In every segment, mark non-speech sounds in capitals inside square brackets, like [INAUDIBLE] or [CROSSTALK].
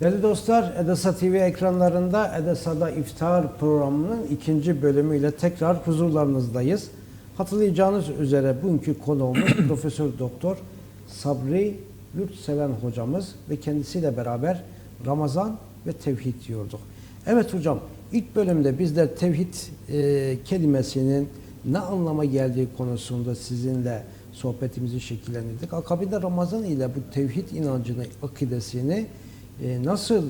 Değerli dostlar, Edesa TV ekranlarında Edesa'da İftar programının ikinci bölümüyle tekrar huzurlarınızdayız. Hatırlayacağınız üzere bugünkü konuğumuz [COUGHS] Profesör Doktor Sabri Yurtseven hocamız ve kendisiyle beraber Ramazan ve tevhid diyorduk. Evet hocam, ilk bölümde bizler tevhid e, kelimesinin ne anlama geldiği konusunda sizinle sohbetimizi şekillendirdik. Akabinde Ramazan ile bu tevhid inancını, akidesini e, nasıl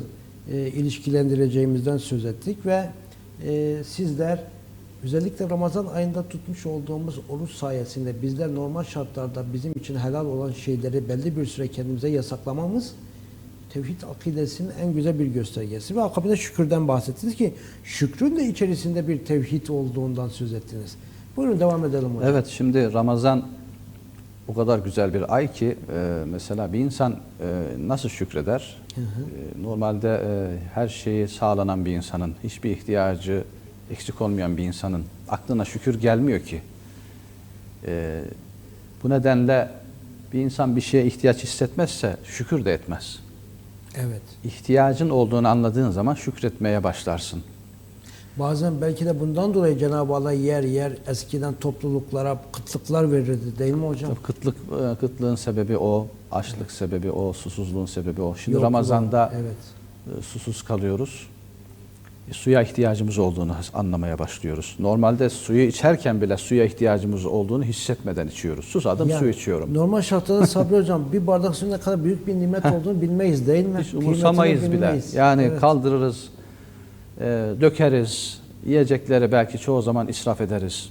e, ilişkilendireceğimizden söz ettik ve e, sizler özellikle Ramazan ayında tutmuş olduğumuz oruç sayesinde bizler normal şartlarda bizim için helal olan şeyleri belli bir süre kendimize yasaklamamız tevhid akidesinin en güzel bir göstergesi ve akabinde şükürden bahsettiniz ki şükrün de içerisinde bir tevhid olduğundan söz ettiniz. Buyurun devam edelim hocam. Evet şimdi Ramazan o kadar güzel bir ay ki e, mesela bir insan e, nasıl şükreder? E, normalde e, her şeyi sağlanan bir insanın, hiçbir ihtiyacı eksik olmayan bir insanın aklına şükür gelmiyor ki. E, bu nedenle bir insan bir şeye ihtiyaç hissetmezse şükür de etmez. Evet. İhtiyacın olduğunu anladığın zaman şükretmeye başlarsın. Bazen belki de bundan dolayı Cenab-ı Allah yer yer eskiden topluluklara kıtlıklar verirdi değil mi hocam? Tabii kıtlık, e, kıtlığın sebebi o, açlık sebebi o, susuzluğun sebebi o. Şimdi Yokluğun, Ramazan'da evet. e, susuz kalıyoruz. E, Suya ihtiyacımız olduğunu anlamaya başlıyoruz. Normalde suyu içerken bile suya ihtiyacımız olduğunu hissetmeden içiyoruz. Susadım Yani su içiyorum. Normal şartlarda [LAUGHS] Sabri hocam bir bardak suyun ne kadar büyük bir nimet olduğunu bilmeyiz değil mi? Hiç umursamayız bile. Yani Evet. kaldırırız, e, dökeriz, yiyecekleri belki çoğu zaman israf ederiz.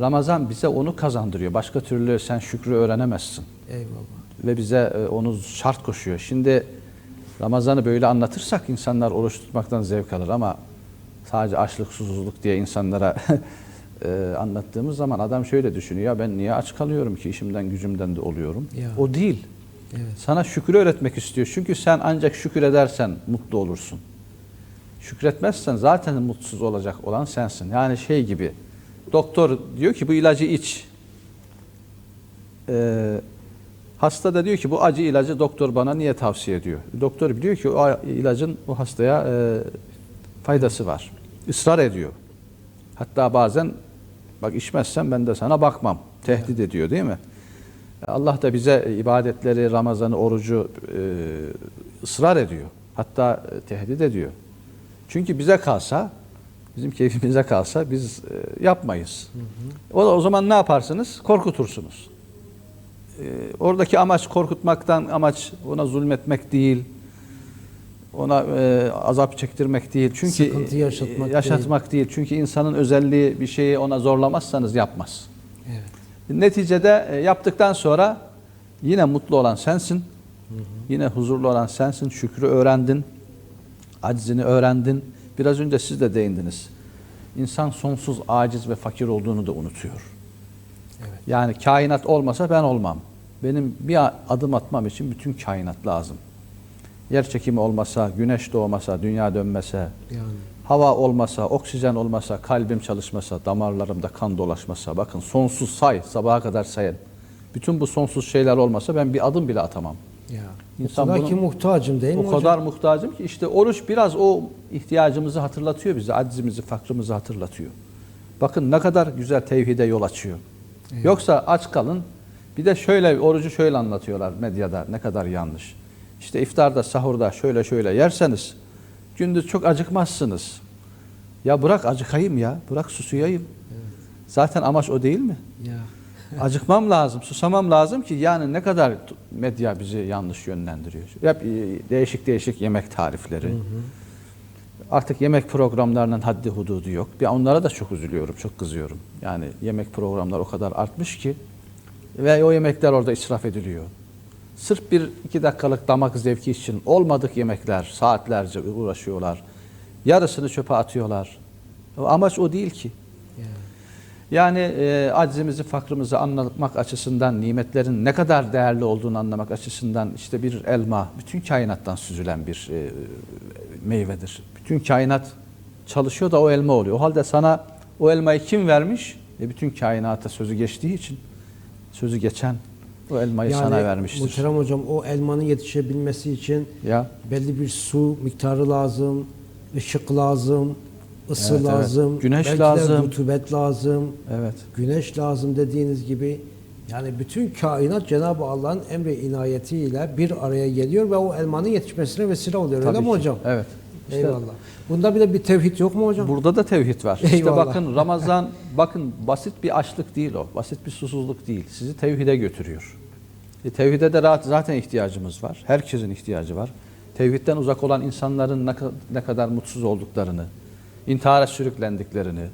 Ramazan bize onu kazandırıyor. Başka türlü sen şükrü öğrenemezsin. Eyvallah. Ve bize e, onu şart koşuyor. Şimdi Ramazan'ı böyle anlatırsak insanlar oruç tutmaktan zevk alır ama sadece açlık, susuzluk diye insanlara [LAUGHS] e, anlattığımız zaman adam şöyle düşünüyor. Ya ben niye aç kalıyorum ki işimden gücümden de oluyorum. Ya. O değil. Evet. Sana şükür öğretmek istiyor. Çünkü sen ancak şükür edersen mutlu olursun. Şükretmezsen zaten mutsuz olacak olan sensin. Yani şey gibi doktor diyor ki bu ilacı iç. Ee, hasta da diyor ki bu acı ilacı doktor bana niye tavsiye ediyor? Doktor biliyor ki o ilacın o hastaya e, faydası var. Israr ediyor. Hatta bazen bak içmezsen ben de sana bakmam. Tehdit ediyor değil mi? Allah da bize ibadetleri, Ramazan'ı, orucu e, ısrar ediyor. Hatta e, tehdit ediyor. Çünkü bize kalsa, bizim keyfimize kalsa biz e, yapmayız. O, o zaman ne yaparsınız? Korkutursunuz. E, oradaki amaç korkutmaktan, amaç ona zulmetmek değil, ona e, azap çektirmek değil. Çünkü Sıkıntı yaşatmak e, yaşatmak değil. Çünkü insanın özelliği bir şeyi ona zorlamazsanız yapmaz. Evet. Neticede e, yaptıktan sonra yine mutlu olan sensin. Yine huzurlu olan sensin. Şükrü öğrendin. Aczini öğrendin. Biraz önce siz de değindiniz. İnsan sonsuz aciz ve fakir olduğunu da unutuyor. Evet. Yani kainat olmasa ben olmam. Benim bir adım atmam için bütün kainat lazım. Yer çekimi olmasa, güneş doğmasa, dünya dönmese, Yani hava olmasa, oksijen olmasa, kalbim çalışmasa, damarlarımda kan dolaşmasa, bakın sonsuz say, sabaha kadar sayın. Bütün bu sonsuz şeyler olmasa ben bir adım bile atamam. ya. İnsan o kadar bunu- ki muhtacım değil mi O hocam? kadar muhtacım ki işte oruç biraz o ihtiyacımızı hatırlatıyor bize, aczimizi, fakrımızı hatırlatıyor. Bakın ne kadar güzel tevhide yol açıyor. Evet. Yoksa aç kalın. Bir de şöyle orucu şöyle anlatıyorlar medyada ne kadar yanlış. İşte iftarda, sahurda şöyle şöyle yerseniz gündüz çok acıkmazsınız. Ya bırak acıkayım ya, bırak susuyayım. Zaten amaç o değil mi? Ya. [LAUGHS] Acıkmam lazım, susamam lazım ki yani ne kadar medya bizi yanlış yönlendiriyor. Hep e, değişik değişik yemek tarifleri. Artık yemek programlarının haddi hududu yok. Bir onlara da çok üzülüyorum, çok kızıyorum. Yani yemek programları o kadar artmış ki ve o yemekler orada israf ediliyor. Sırf bir iki dakikalık damak zevki için olmadık yemekler saatlerce uğraşıyorlar. Yarısını çöpe atıyorlar. Amaç o değil ki. Ya. Yani e, aczimizi, fakrımızı anlamak açısından, nimetlerin ne kadar değerli olduğunu anlamak açısından işte bir elma, bütün kainattan süzülen bir e, meyvedir. Bütün kainat çalışıyor da o elma oluyor. O halde sana o elmayı kim vermiş? E, bütün kainata sözü geçtiği için, sözü geçen O elmayı sana vermiştir. Muhterem hocam o elmanın yetişebilmesi için Ya belli bir su miktarı lazım, ışık lazım, ısı Evet, evet. lazım, Güneş belki lazım. rutubet lazım, evet. güneş lazım dediğiniz gibi. Yani bütün kainat Cenab-ı Allah'ın emri inayetiyle bir araya geliyor ve o elmanın yetişmesine vesile oluyor. Öyle Tabii mi ki. hocam? Evet. İşte Eyvallah. Bunda bir de bir tevhid yok mu hocam? Burada da tevhid var. İşte Eyvallah. bakın Ramazan bakın basit bir açlık değil o. Basit bir susuzluk değil. Sizi tevhide götürüyor. E, tevhide de rahat- zaten ihtiyacımız var. Herkesin ihtiyacı var. Tevhidden uzak olan insanların ne, ne kadar mutsuz olduklarını, intihara sürüklendiklerini,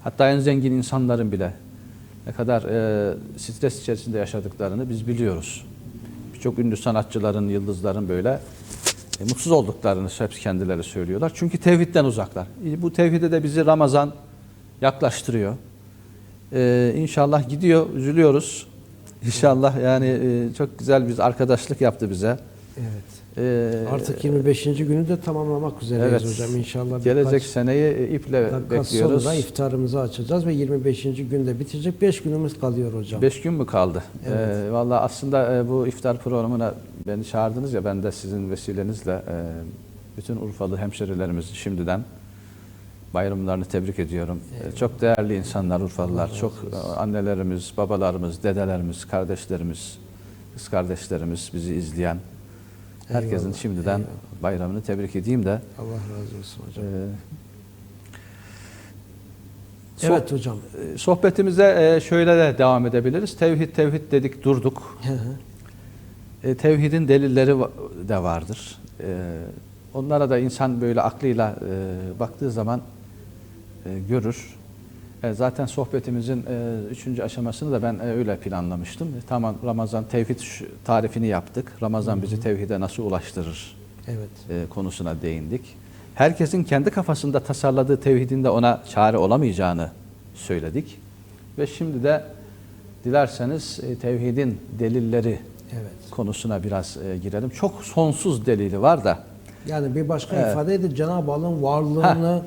hatta en zengin insanların bile ne kadar e, stres içerisinde yaşadıklarını biz biliyoruz. Birçok ünlü sanatçıların, yıldızların böyle e, mutsuz olduklarını hepsi kendileri söylüyorlar. Çünkü tevhidden uzaklar. E, bu tevhide de bizi Ramazan yaklaştırıyor. E, inşallah gidiyor, üzülüyoruz. [LAUGHS] İnşallah yani e, çok güzel bir arkadaşlık yaptı bize. Evet. E, Artık 25. günü de tamamlamak üzereyiz evet, hocam inşallah. Gelecek birkaç seneyi e, iple bekliyoruz. sonra iftarımızı açacağız ve 25. günde bitecek. 5 günümüz kalıyor hocam. Beş gün mü kaldı? Evet. Ee, Valla aslında e, bu iftar programına beni çağırdınız ya ben de sizin vesilenizle e, bütün Urfalı hemşerilerimizi şimdiden bayramlarını tebrik ediyorum. E, Çok değerli insanlar Urfalılar. Çok e, annelerimiz, babalarımız, dedelerimiz, kardeşlerimiz, kız kardeşlerimiz bizi izleyen herkesin Eyvallah, şimdiden eyvallah. bayramını tebrik edeyim de Allah razı olsun hocam. e, evet hocam. sohbetimize şöyle de devam edebiliriz. Tevhid tevhid dedik durduk. Hı hı. E, tevhidin delilleri de vardır. E, onlara da insan böyle aklıyla e, baktığı zaman e, görür. E, zaten sohbetimizin e, üçüncü aşamasını da ben e, öyle planlamıştım. E, tamam Ramazan tevhid tarifini yaptık. Ramazan bizi tevhide nasıl ulaştırır Evet. e, konusuna değindik. Herkesin kendi kafasında tasarladığı tevhidin de ona çare olamayacağını söyledik. Ve şimdi de dilerseniz e, tevhidin delilleri Evet. konusuna biraz e, girelim. Çok sonsuz delili var da. Yani bir başka Evet. ifadeyle Cenab-ı Allah'ın varlığını,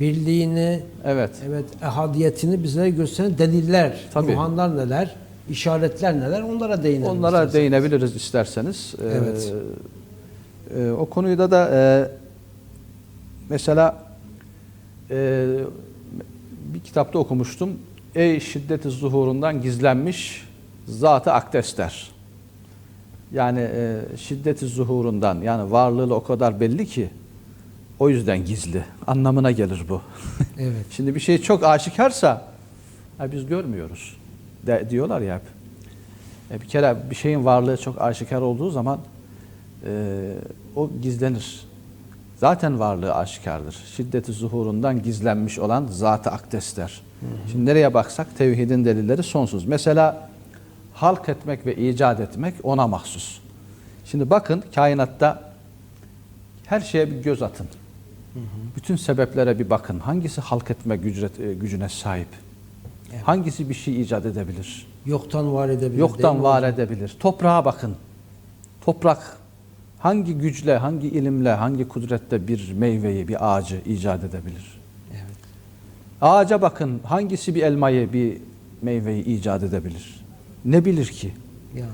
birliğini, Evet. evet ehadiyetini bize gösteren deliller, Tabii. ruhanlar neler, işaretler neler onlara değinelim. Onlara isterseniz. değinebiliriz isterseniz. E, Evet. e, o konuyu da e, mesela e, bir kitapta okumuştum. Ey şiddeti zuhurundan gizlenmiş zatı akdesler. Yani e, şiddeti zuhurundan yani varlığı o kadar belli ki o yüzden gizli anlamına gelir bu. [LAUGHS] Evet. Şimdi bir şey çok aşikarsa ha biz görmüyoruz de, diyorlar ya hep. E, bir kere bir şeyin varlığı çok aşikar olduğu zaman e, o gizlenir. Zaten varlığı aşikardır. Şiddeti zuhurundan gizlenmiş olan zat-ı akdesler. Şimdi nereye baksak tevhidin delilleri sonsuz. Mesela halk etmek ve icat etmek ona mahsus. Şimdi bakın kainatta her şeye bir göz atın. Bütün sebeplere bir bakın. Hangisi halk etme gücret, e, gücüne sahip? Evet. Hangisi bir şey icat edebilir? Yoktan var edebilir. Yoktan var hocam? edebilir. Toprağa bakın. Toprak hangi güçle, hangi ilimle, hangi kudretle bir meyveyi, bir ağacı icat edebilir? Evet. Ağaca bakın hangisi bir elmayı, bir meyveyi icat edebilir? Ne bilir ki? Yani.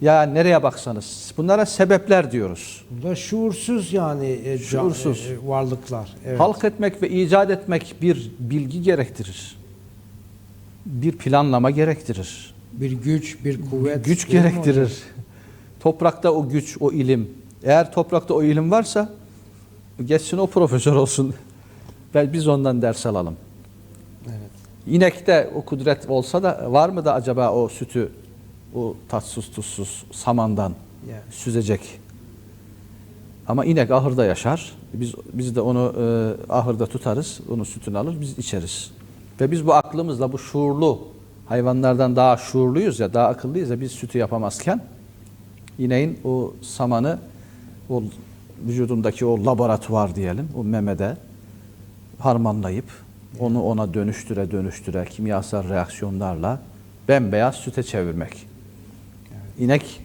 Ya nereye baksanız bunlara sebepler diyoruz. Bu da şuursuz yani e, Şuursuz. e, varlıklar. Evet. Halk etmek ve icat etmek bir bilgi gerektirir. Bir planlama gerektirir. bir güç, bir kuvvet. güç gerektirir. Toprakta o güç, o ilim. Eğer toprakta o ilim varsa geçsin o profesör olsun. [LAUGHS] Biz ondan ders alalım. İnekte o kudret olsa da var mı da acaba o sütü o tatsız tuzsuz samandan Yani. süzecek? Ama inek ahırda yaşar. Biz biz de onu e, ahırda tutarız, onun sütünü alır, biz içeriz. Ve biz bu aklımızla bu şuurlu hayvanlardan daha şuurluyuz ya, daha akıllıyız ya biz sütü yapamazken ineğin o samanı o vücudundaki o laboratuvar diyelim, o memede harmanlayıp onu ona dönüştüre dönüştüre kimyasal reaksiyonlarla bembeyaz süte çevirmek. İnek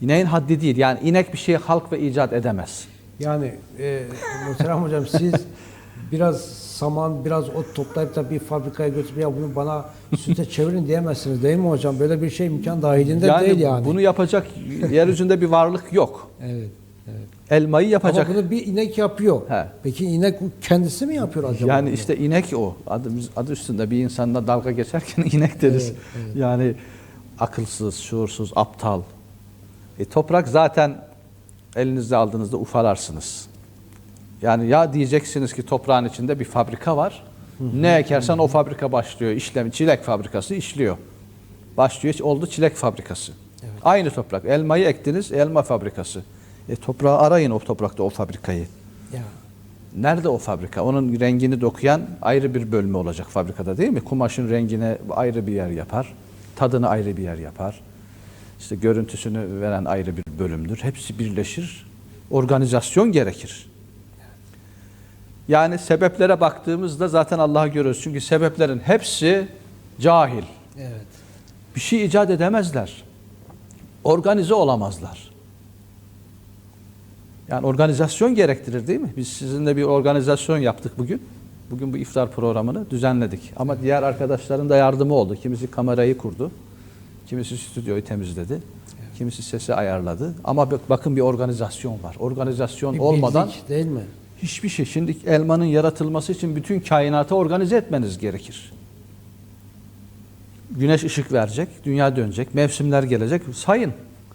ineğin haddi değil. Yani inek bir şeyi halk ve icat edemez. Yani e, Muhterem Hocam siz biraz saman, biraz ot toplayıp da bir fabrikaya götürüp ya bunu bana süte çevirin diyemezsiniz değil mi hocam? Böyle bir şey imkan dahilinde değil yani. Bunu yapacak yeryüzünde bir varlık yok. Evet. Evet. Elmayı yapacak. Ama bunu bir inek yapıyor. He. Peki inek kendisi mi yapıyor acaba? Yani bunu? işte inek o. Adı, adı üstünde bir insanla dalga geçerken [LAUGHS] inek deriz. Evet, evet. Yani akılsız, şuursuz, aptal. E, toprak zaten elinizde aldığınızda ufalarsınız. Yani ya diyeceksiniz ki toprağın içinde bir fabrika var. Ne ekersen o fabrika başlıyor. İşlem, çilek fabrikası işliyor. Başlıyor, oldu çilek fabrikası. Aynı toprak. Elmayı ektiniz, elma fabrikası. E, toprağı arayın o toprakta o fabrikayı. Ya. Nerede o fabrika? Onun rengini dokuyan ayrı bir bölümü olacak fabrikada değil mi? Kumaşın rengine ayrı bir yer yapar. Tadını ayrı bir yer yapar. İşte görüntüsünü veren ayrı bir bölümdür. Hepsi birleşir. Organizasyon gerekir. Yani sebeplere baktığımızda zaten Allah'ı görüyoruz. Çünkü sebeplerin hepsi cahil. Evet. Bir şey icat edemezler. Organize olamazlar. Yani organizasyon gerektirir değil mi? Biz sizinle bir organizasyon yaptık bugün. Bugün bu iftar programını düzenledik. Ama diğer arkadaşların da yardımı oldu. Kimisi kamerayı kurdu. Kimisi stüdyoyu temizledi. Kimisi sesi ayarladı. Ama bak- bakın bir organizasyon var. Organizasyon Bir olmadan birlik değil mi? hiçbir şey. Şimdi elmanın yaratılması için bütün kainatı organize etmeniz gerekir. Güneş ışık verecek, dünya dönecek, mevsimler gelecek. Sayın.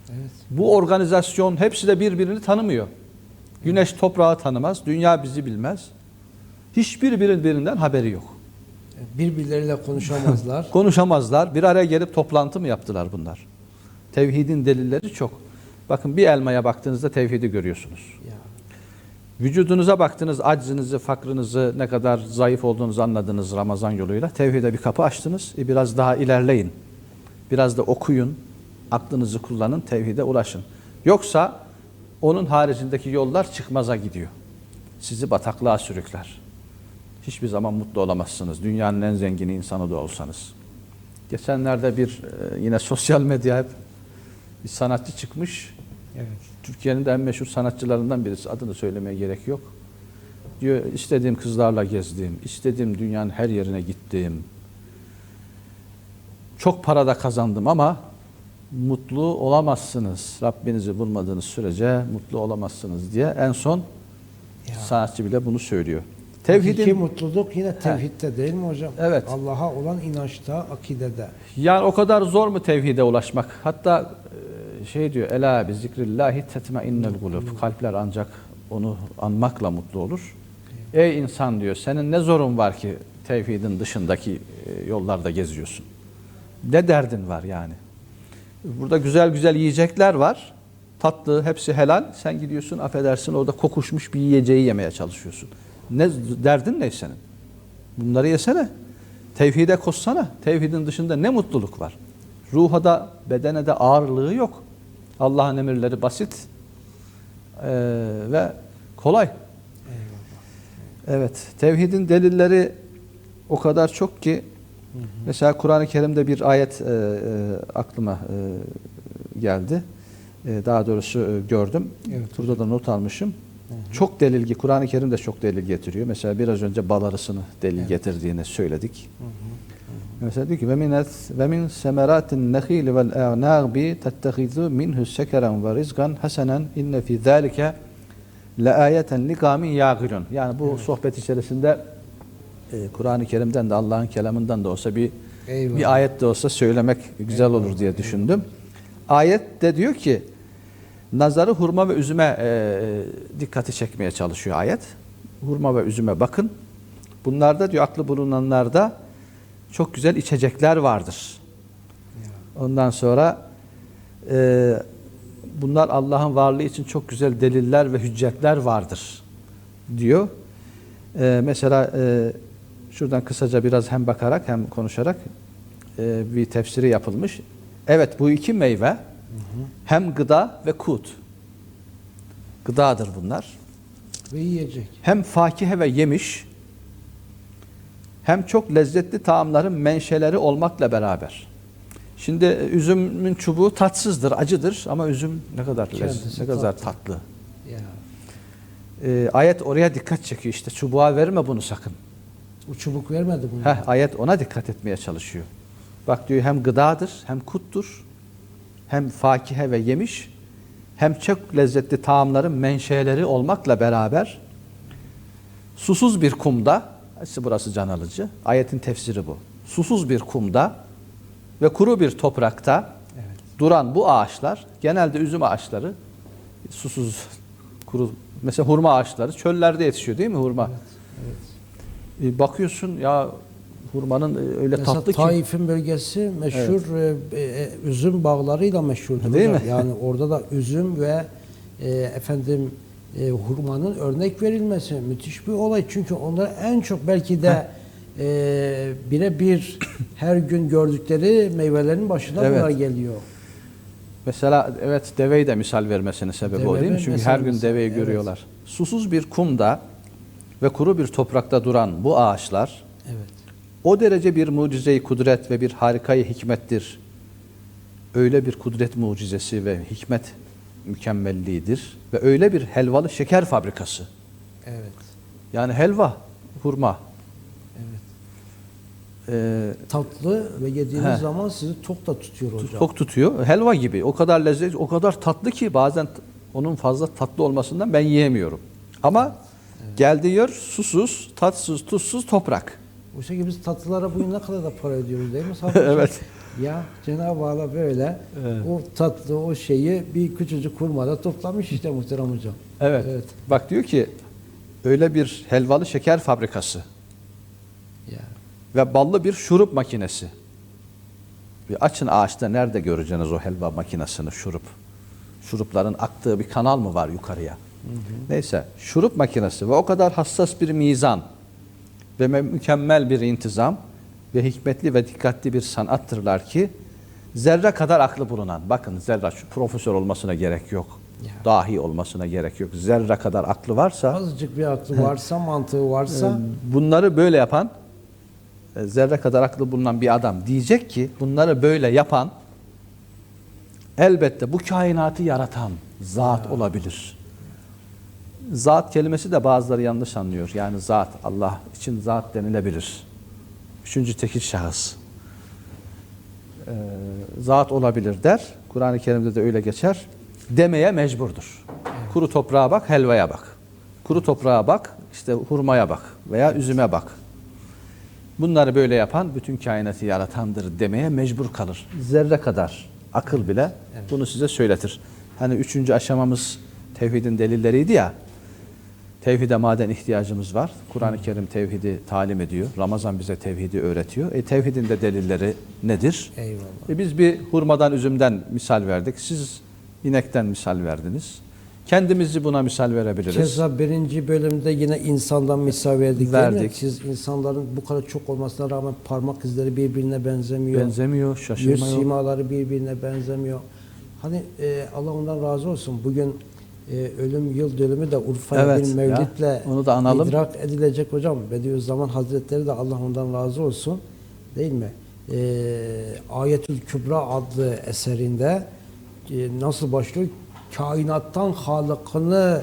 Evet. Bu organizasyon hepsi de birbirini tanımıyor. Güneş toprağı tanımaz, dünya bizi bilmez. Hiçbir birbirinden haberi yok. Birbirleriyle konuşamazlar. [LAUGHS] Konuşamazlar. Bir araya gelip toplantı mı yaptılar bunlar? Tevhidin delilleri çok. Bakın bir elmaya baktığınızda tevhidi görüyorsunuz. ya. Vücudunuza baktınız, aczinizi, fakrınızı, ne kadar zayıf olduğunuzu anladınız Ramazan yoluyla. Tevhide bir kapı açtınız. E biraz daha ilerleyin. Biraz da okuyun. Aklınızı kullanın, tevhide ulaşın. Yoksa onun haricindeki yollar çıkmaza gidiyor. Sizi bataklığa sürükler. Hiçbir zaman mutlu olamazsınız. Dünyanın en zengini insanı da olsanız. Geçenlerde bir e, yine sosyal medya hep bir sanatçı çıkmış. Evet. Türkiye'nin de en meşhur sanatçılarından birisi. Adını söylemeye gerek yok. Diyor istediğim kızlarla gezdim, istediğim dünyanın her yerine gittim. Çok para da kazandım ama mutlu olamazsınız. Rabbinizi bulmadığınız sürece mutlu olamazsınız diye en son Ya. sanatçı bile bunu söylüyor. Tevhidin Tevhidin mutluluk yine tevhidde değil mi hocam? Evet. Allah'a olan inançta, akidede. yani o kadar zor mu tevhide ulaşmak? Hatta e, şey diyor ela bi zikrillahi tetmainnel kulub. Kalpler ancak onu anmakla mutlu olur. Ey insan diyor senin ne zorun var ki tevhidin dışındaki e, yollarda geziyorsun? Ne derdin var yani? Burada güzel güzel yiyecekler var. Tatlı, hepsi helal. Sen gidiyorsun affedersin orada kokuşmuş bir yiyeceği yemeye çalışıyorsun. Ne derdin ne senin? Bunları yesene. Tevhide koşsana. Tevhidin dışında ne mutluluk var? Ruha da bedene de ağırlığı yok. Allah'ın emirleri basit eee, ve kolay. Evet, tevhidin delilleri o kadar çok ki mesela Kur'an-ı Kerim'de bir ayet e, e, aklıma e, geldi. E, daha doğrusu e, gördüm. Evet. Burada da not almışım. Çok delil, Kur'an-ı Kerim de çok delil getiriyor. Mesela biraz önce bal arısını delil getirdiğini söyledik. Mesela diyor ki ve min ve min semeratin nehil vel a'nabi tettehizu minhu sekeren ve rizqan hasenen inne fi zalika la ayeten li yaqilun. Yani bu sohbet içerisinde Kur'an-ı Kerim'den de Allah'ın kelamından da olsa bir Eyvallah. bir ayet de olsa söylemek güzel olur diye düşündüm. Ayet de diyor ki nazarı hurma ve üzüme e, dikkati çekmeye çalışıyor ayet. Hurma ve üzüme bakın. Bunlarda diyor aklı bulunanlarda çok güzel içecekler vardır. Ondan sonra e, bunlar Allah'ın varlığı için çok güzel deliller ve hüccetler vardır diyor. E, mesela e, şuradan kısaca biraz hem bakarak hem konuşarak e, bir tefsiri yapılmış. Evet bu iki meyve hem gıda ve kut. Gıdadır bunlar. Ve yiyecek. Hem fakihe ve yemiş hem çok lezzetli taamların menşeleri olmakla beraber. Şimdi e, üzümün çubuğu tatsızdır, acıdır ama üzüm ne kadar lezzetli, ne kadar tatlı. tatlı. Ya. e, ayet oraya dikkat çekiyor. İşte çubuğa verme bunu sakın. O çubuk vermedi bunu. Heh, ayet ona dikkat etmeye çalışıyor. Bak diyor hem gıdadır, hem kuttur, hem fakihe ve yemiş, hem çok lezzetli taamların menşeleri olmakla beraber susuz bir kumda, işte burası can alıcı, ayetin tefsiri bu. Susuz bir kumda ve kuru bir toprakta duran bu ağaçlar, genelde üzüm ağaçları, susuz, kuru, mesela hurma ağaçları çöllerde yetişiyor değil mi hurma? E, bakıyorsun ya hurmanın e, öyle Mesela tatlı ki. Taif'in bölgesi meşhur e, e, üzüm bağlarıyla meşhurdur. Değil hocam. mi? Yani orada da üzüm ve e, efendim e, hurmanın örnek verilmesi müthiş bir olay. Çünkü onlar en çok belki de e, birebir her gün gördükleri meyvelerin başına Evet. bunlar geliyor. Mesela evet deveyi de misal vermesinin sebebi o Deve değil mi? Çünkü her gün deveyi evet. görüyorlar. Susuz bir kumda ve kuru bir toprakta duran bu ağaçlar Evet. o derece bir mucize-i kudret ve bir harikayı hikmettir. Öyle bir kudret mucizesi ve hikmet mükemmelliğidir ve öyle bir helvalı şeker fabrikası. Evet. Yani helva, hurma. Evet. Ee, Tatlı ve yediğiniz He. zaman sizi tok da tutuyor hocam. Tok tutuyor. Helva gibi. O kadar lezzetli, o kadar tatlı ki bazen onun fazla tatlı olmasından ben yiyemiyorum. Ama geldiği yer susuz, tatsız, tuzsuz toprak. Oysa ki biz tatlılara bugün ne kadar da para ödüyoruz değil mi? [LAUGHS] Evet. Ya Cenab-ı Allah böyle Evet. o tatlı o şeyi bir küçücük kurmada toplamış işte muhterem hocam. Evet. Evet. Bak diyor ki öyle bir helvalı şeker fabrikası Ya. ve ballı bir şurup makinesi. Bir açın ağaçta nerede göreceksiniz o helva makinesini, şurup. Şurupların aktığı bir kanal mı var yukarıya? Neyse, şurup makinesi ve o kadar hassas bir mizan ve me- mükemmel bir intizam ve hikmetli ve dikkatli bir sanattırlar ki zerre kadar aklı bulunan, bakın zerre profesör olmasına gerek yok. Ya. Dahi olmasına gerek yok. Zerre kadar aklı varsa Azıcık bir aklı varsa, [LAUGHS] mantığı varsa bunları böyle yapan e, zerre kadar aklı bulunan bir adam diyecek ki bunları böyle yapan elbette bu kainatı yaratan zat olabilir. Zat kelimesi de bazıları yanlış anlıyor. Yani zat Allah için zat denilebilir. Üçüncü tekil şahıs. Ee, zat olabilir der. Kur'an-ı Kerim'de de öyle geçer. Demeye mecburdur. Kuru toprağa bak, helvaya bak. Kuru toprağa bak, işte hurmaya bak veya üzüme bak. Bunları böyle yapan bütün kainatı yaratandır demeye mecbur kalır. Zerre kadar akıl bile bunu size söyletir. Hani üçüncü aşamamız tevhidin delilleriydi ya. Tevhide maden ihtiyacımız var. Kur'an-ı Kerim tevhidi talim ediyor. Ramazan bize tevhidi öğretiyor. E, tevhidin de delilleri nedir? eyvallah. E, biz bir hurmadan, üzümden misal verdik. Siz inekten misal verdiniz. Kendimizi buna misal verebiliriz. Keza birinci bölümde yine insandan misal verdik? Verdik. Siz insanların bu kadar çok olmasına rağmen parmak izleri birbirine benzemiyor. Benzemiyor, Yüz şaşırma yok. simaları birbirine benzemiyor. Hani e, Allah ondan razı olsun. Bugün e, ölüm yıl dönümü de Urfa'ya Evet, bir mevlitle ya, onu da analım. idrak edilecek hocam. Bediüzzaman Hazretleri de Allah ondan razı olsun. Değil mi? E, Ayetül Kübra adlı eserinde e, nasıl başlıyor? Kainattan Halık'ını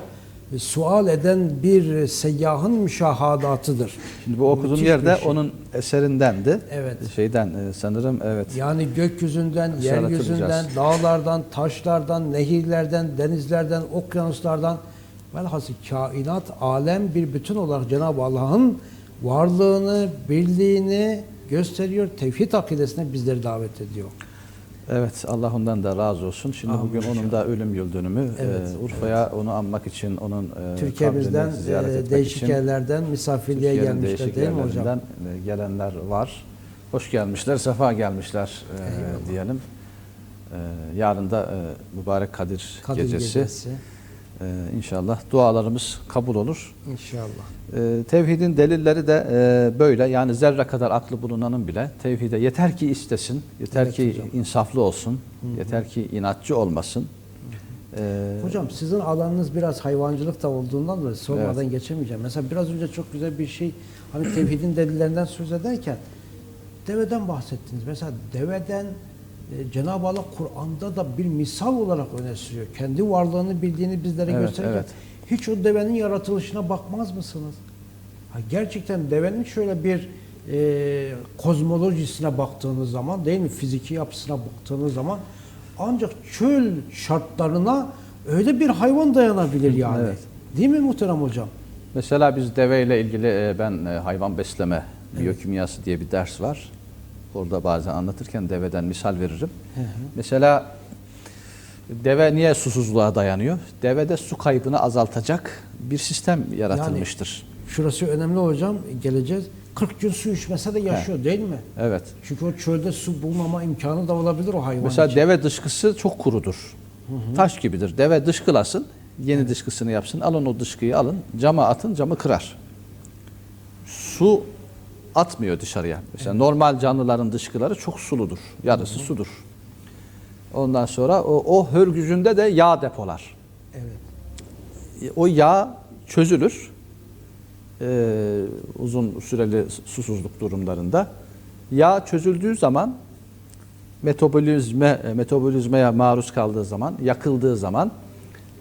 sual eden bir seyyahın müşahadatıdır. Şimdi bu okuduğum Müthiş yerde şey. onun eserindendi. Evet. Şeyden e, sanırım evet. Yani gökyüzünden, yeryüzünden, dağlardan, taşlardan, nehirlerden, denizlerden, okyanuslardan velhasıl kainat, alem bir bütün olarak Cenab-ı Allah'ın varlığını, birliğini gösteriyor. Tevhid akidesine bizleri davet ediyor. Evet Allah ondan da razı olsun. Şimdi Amin bugün onun da ölüm yıl dönümü. Evet, E, Urfa'ya onu anmak için onun e, Türkiye'mizden e, değişik için yerlerden misafirliğe gelmişler değil mi hocam? gelenler var. Hoş gelmişler, sefa gelmişler e, diyelim. E, yarın da e, mübarek Kadir, Kadir gecesi. gecesi. E, inşallah dualarımız kabul olur. İnşallah. E, tevhidin delilleri de e, böyle. Yani zerre kadar aklı bulunanın bile tevhide yeter ki istesin, yeter Evet ki hocam. insaflı olsun, yeter ki inatçı olmasın. E, Hocam sizin alanınız biraz hayvancılık da olduğundan dolayı sormadan geçemeyeceğim. Mesela biraz önce çok güzel bir şey hani tevhidin delillerinden söz ederken deveden bahsettiniz. Mesela deveden e, Cenab-ı Allah Kur'an'da da bir misal olarak öne sürüyor. Kendi varlığını bildiğini bizlere Evet, gösterirken. evet. Hiç o devenin yaratılışına bakmaz mısınız? Ha, gerçekten devenin şöyle bir e, kozmolojisine baktığınız zaman değil mi? Fiziki yapısına baktığınız zaman ancak çöl şartlarına öyle bir hayvan dayanabilir yani. Evet. Değil mi muhterem hocam? Mesela biz deveyle ilgili e, ben e, hayvan besleme biyokimyası diye bir ders var. Orada bazen anlatırken deveden misal veririm. Mesela deve niye susuzluğa dayanıyor? Devede su kaybını azaltacak bir sistem yaratılmıştır. Şurası önemli hocam. Geleceğiz. 40 gün su içmese de yaşıyor değil mi? Evet. Çünkü o çölde su bulmama imkanı da olabilir o hayvan Mesela için. deve dışkısı çok kurudur. Taş gibidir. Deve dışkılasın, yeni dışkısını yapsın. Alın o dışkıyı alın, cama atın, camı kırar. Su atmıyor dışarıya. Mesela normal canlıların dışkıları çok suludur. Yarısı sudur. Ondan sonra o, o hörgücünde de yağ depolar. Evet. O yağ çözülür. Ee, uzun süreli susuzluk durumlarında. Yağ çözüldüğü zaman metabolizme e, metabolizmaya maruz kaldığı zaman, yakıldığı zaman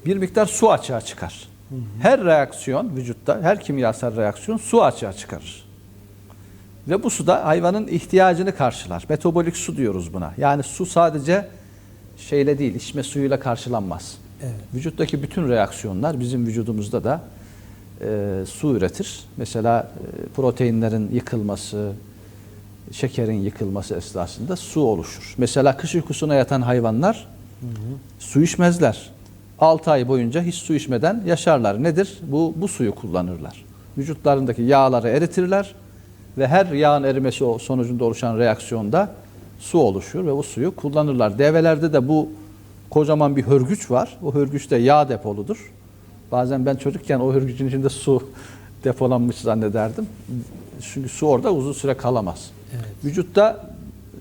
bir miktar su açığa çıkar. Her reaksiyon vücutta, her kimyasal reaksiyon su açığa çıkarır. Ve bu su da hayvanın ihtiyacını karşılar. Metabolik su diyoruz buna. Yani su sadece şeyle değil, içme suyuyla karşılanmaz. Evet. Vücuttaki bütün reaksiyonlar bizim vücudumuzda da e, su üretir. Mesela e, proteinlerin yıkılması, şekerin yıkılması esnasında su oluşur. Mesela kış uykusuna yatan hayvanlar su içmezler. 6 ay boyunca hiç su içmeden yaşarlar. Nedir? Bu, bu suyu kullanırlar. Vücutlarındaki yağları eritirler ve her yağın erimesi o- sonucunda oluşan reaksiyonda su oluşur ve bu suyu kullanırlar. Develerde de bu kocaman bir hörgüç var. O hörgüç de yağ depoludur. Bazen ben çocukken o hörgücün içinde su [LAUGHS] depolanmış zannederdim. Çünkü su orada uzun süre kalamaz. Vücutta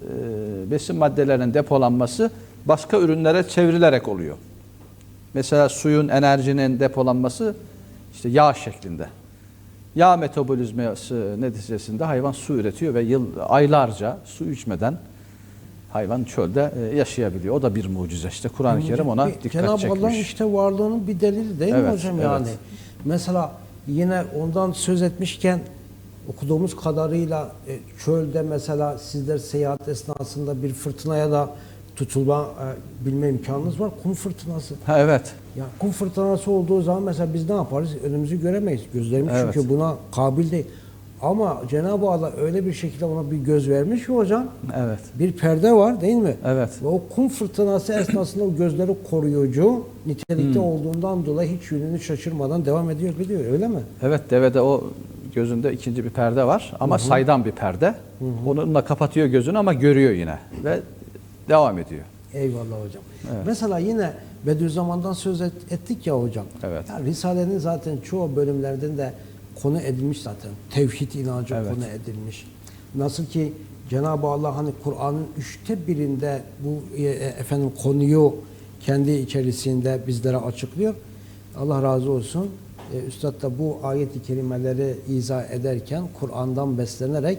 e, besin maddelerinin depolanması başka ürünlere çevrilerek oluyor. Mesela suyun enerjinin depolanması işte yağ şeklinde. Yağ metabolizması neticesinde hayvan su üretiyor ve yıl aylarca su içmeden hayvan çölde e, yaşayabiliyor. O da bir mucize. İşte Kur'an-ı Kerim ona Bir- dikkat Cenab-ı çekmiş. Allah'ın işte varlığının bir delili değil mi Evet, hocam evet. yani? Mesela yine ondan söz etmişken okuduğumuz kadarıyla e, çölde mesela sizler seyahat esnasında bir fırtınaya da tutulma e, bilme imkanınız var. Kum fırtınası. Ha, evet. Ya kum fırtınası olduğu zaman mesela biz ne yaparız? Önümüzü göremeyiz. Gözlerimiz Evet. çünkü buna kabil değil. Ama Cenab-ı Allah öyle bir şekilde ona bir göz vermiş ki hocam. Evet. Bir perde var değil mi? Evet. Ve o kum fırtınası esnasında o gözleri koruyucu nitelikte Hmm. olduğundan dolayı hiç yönünü şaşırmadan devam ediyor gidiyor öyle mi? Evet devede o gözünde ikinci bir perde var ama saydam bir perde. Onunla kapatıyor gözünü ama görüyor yine ve devam ediyor. Eyvallah hocam. Mesela yine Bediüzzaman'dan söz et- ettik ya hocam. Evet. Ya Risale'nin zaten çoğu bölümlerden de konu edilmiş zaten. Tevhid inancı Evet. konu edilmiş. Nasıl ki Cenab-ı Allah hani Kur'an'ın üçte birinde bu e, e, efendim konuyu kendi içerisinde bizlere açıklıyor. Allah razı olsun. E, Üstad da bu ayet-i kerimeleri izah ederken Kur'an'dan beslenerek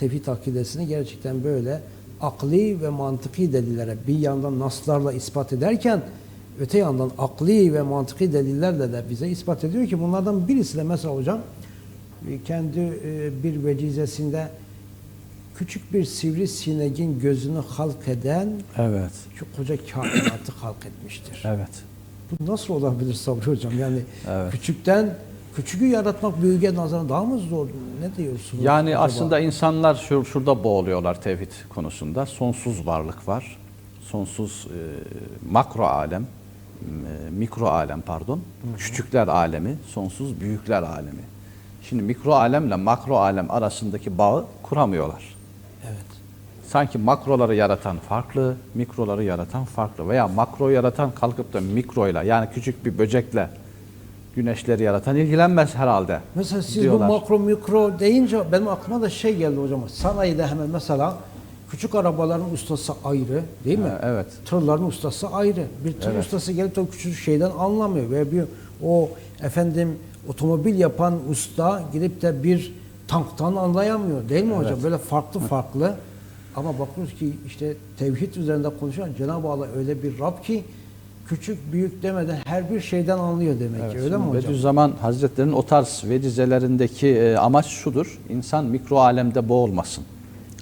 tevhid akidesini gerçekten böyle akli ve mantıki delillere bir yandan naslarla ispat ederken öte yandan akli ve mantıki delillerle de bize ispat ediyor ki bunlardan birisi de mesela hocam e, kendi e, bir vecizesinde küçük bir sivrisinegin gözünü halk eden Evet. şu koca kainatı halk etmiştir. Evet. Bu nasıl olabilir Sabri Hocam? Yani Evet. küçükten küçüğü yaratmak büyüğe nazaran daha mı zor? Ne diyorsunuz? Yani acaba? aslında insanlar şur, şurada boğuluyorlar tevhid konusunda. Sonsuz varlık var. Sonsuz e, makro alem, e, mikro alem pardon. Küçükler alemi, sonsuz büyükler alemi. Şimdi mikro alemle makro alem arasındaki bağı kuramıyorlar. Evet. Sanki makroları yaratan farklı, mikroları yaratan farklı veya makro yaratan kalkıp da mikroyla yani küçük bir böcekle güneşleri yaratan ilgilenmez herhalde. Mesela siz diyorlar. bu makro mikro deyince benim aklıma da şey geldi hocam. Sanayide hemen mesela küçük arabaların ustası ayrı değil mi? Ha, evet. Tırların ustası ayrı. Bir tır Evet. ustası gelip de o küçük şeyden anlamıyor. Ve bir o efendim otomobil yapan usta gidip de bir tanktan anlayamıyor. Değil mi hocam? Böyle farklı farklı. Ama bakıyoruz ki işte tevhid üzerinde konuşan Cenab-ı Allah öyle bir Rab ki küçük büyük demeden her bir şeyden anlıyor demek ki Evet, öyle mi hocam? Bediüzzaman Hazretleri'nin o tarz vecizelerindeki e, amaç şudur. İnsan mikro alemde boğulmasın.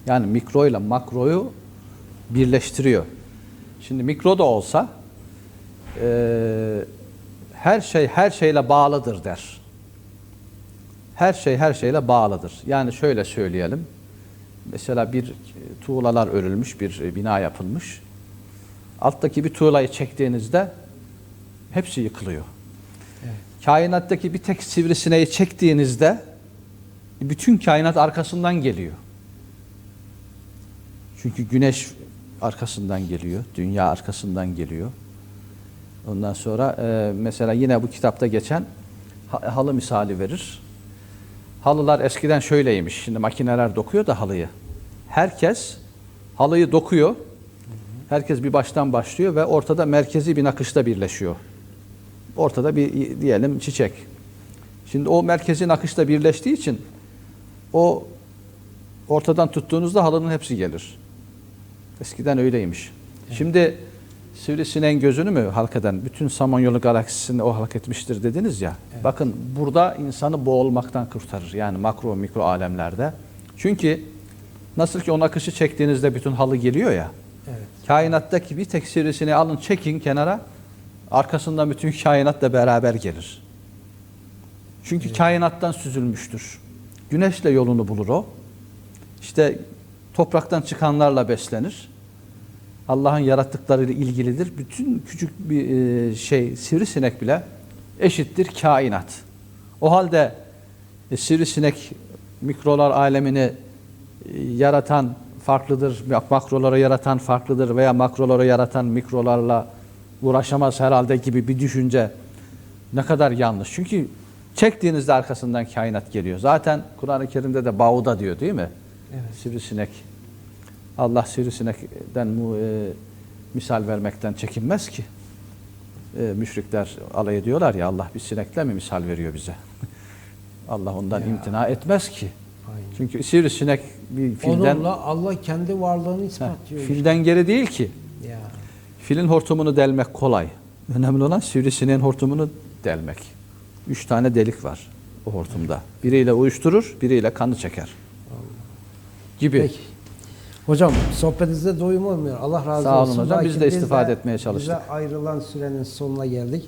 Yani mikro ile makroyu birleştiriyor. Şimdi mikro da olsa e, her şey her şeyle bağlıdır der. Her şey her şeyle bağlıdır. Yani şöyle söyleyelim. Mesela bir tuğlalar örülmüş, bir bina yapılmış. Alttaki bir tuğlayı çektiğinizde hepsi yıkılıyor. Kainattaki bir tek sivrisineği çektiğinizde bütün kainat arkasından geliyor. Çünkü güneş arkasından geliyor, dünya arkasından geliyor. Ondan sonra e, mesela yine bu kitapta geçen ha- halı misali verir. Halılar eskiden şöyleymiş. Şimdi makineler dokuyor da halıyı. Herkes halıyı dokuyor. Herkes bir baştan başlıyor ve ortada merkezi bir nakışta birleşiyor. Ortada bir diyelim çiçek. Şimdi o merkezi nakışta birleştiği için o ortadan tuttuğunuzda halının hepsi gelir. Eskiden öyleymiş. Şimdi sivrisineğin gözünü mü halk eden, bütün Samanyolu galaksisini o halk etmiştir dediniz ya. Bakın burada insanı boğulmaktan kurtarır. Yani makro mikro alemlerde. Çünkü nasıl ki o nakışı çektiğinizde bütün halı geliyor ya. Evet. Kainattaki bir tek sivrisineği alın çekin kenara. Arkasından bütün kainat da beraber gelir. Çünkü kainattan süzülmüştür. Güneşle yolunu bulur o. İşte topraktan çıkanlarla beslenir. Allah'ın yarattıklarıyla ilgilidir. Bütün küçük bir e, şey sivrisinek bile eşittir kainat. O halde e, sivrisinek mikrolar alemini e, yaratan farklıdır, makroları yaratan farklıdır veya makroları yaratan mikrolarla uğraşamaz herhalde gibi bir düşünce ne kadar yanlış. Çünkü çektiğinizde arkasından kainat geliyor. Zaten Kur'an-ı Kerim'de de bauda diyor değil mi? Evet. Sivrisinek. Allah sivrisinekten mu, e, misal vermekten çekinmez ki. E, müşrikler alay ediyorlar ya Allah bir sinekle mi misal veriyor bize? [LAUGHS] Allah ondan Ya. imtina etmez ki. Çünkü sivrisinek bir filden, Onunla Allah kendi varlığını ispatlıyor. işte. filden geri değil ki. Ya. Filin hortumunu delmek kolay. Önemli olan sivrisineğin hortumunu delmek. Üç tane delik var o hortumda. Biriyle uyuşturur, biriyle kanı çeker. Gibi. Peki. Hocam sohbetinizde doyum olmuyor. Allah razı Sağ olun olsun. hocam. Biz Lakin de istifade etmeye çalıştık. Bize ayrılan sürenin sonuna geldik.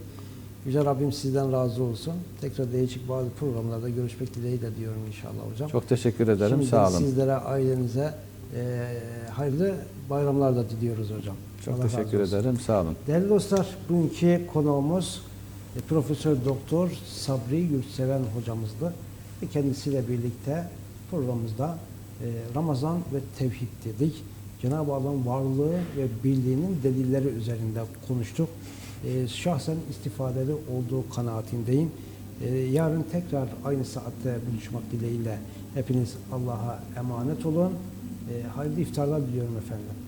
Yüce Rabbim sizden razı olsun. Tekrar değişik bazı programlarda görüşmek dileğiyle diyorum inşallah hocam. Çok teşekkür ederim. Şimdiden Sağ olun. sizlere, ailenize e, hayırlı bayramlar da diliyoruz hocam. Çok Allah teşekkür ederim. Sağ olun. Değerli dostlar, bugünkü konuğumuz e, Profesör Doktor Sabri Yurtseven hocamızdı. Ve kendisiyle birlikte programımızda e, Ramazan ve Tevhid dedik. Cenab-ı Allah'ın varlığı ve birliğinin delilleri üzerinde konuştuk. E, şahsen istifadeli olduğu kanaatindeyim. E, yarın tekrar aynı saatte buluşmak dileğiyle hepiniz Allah'a emanet olun. E, hayırlı iftarlar diliyorum efendim.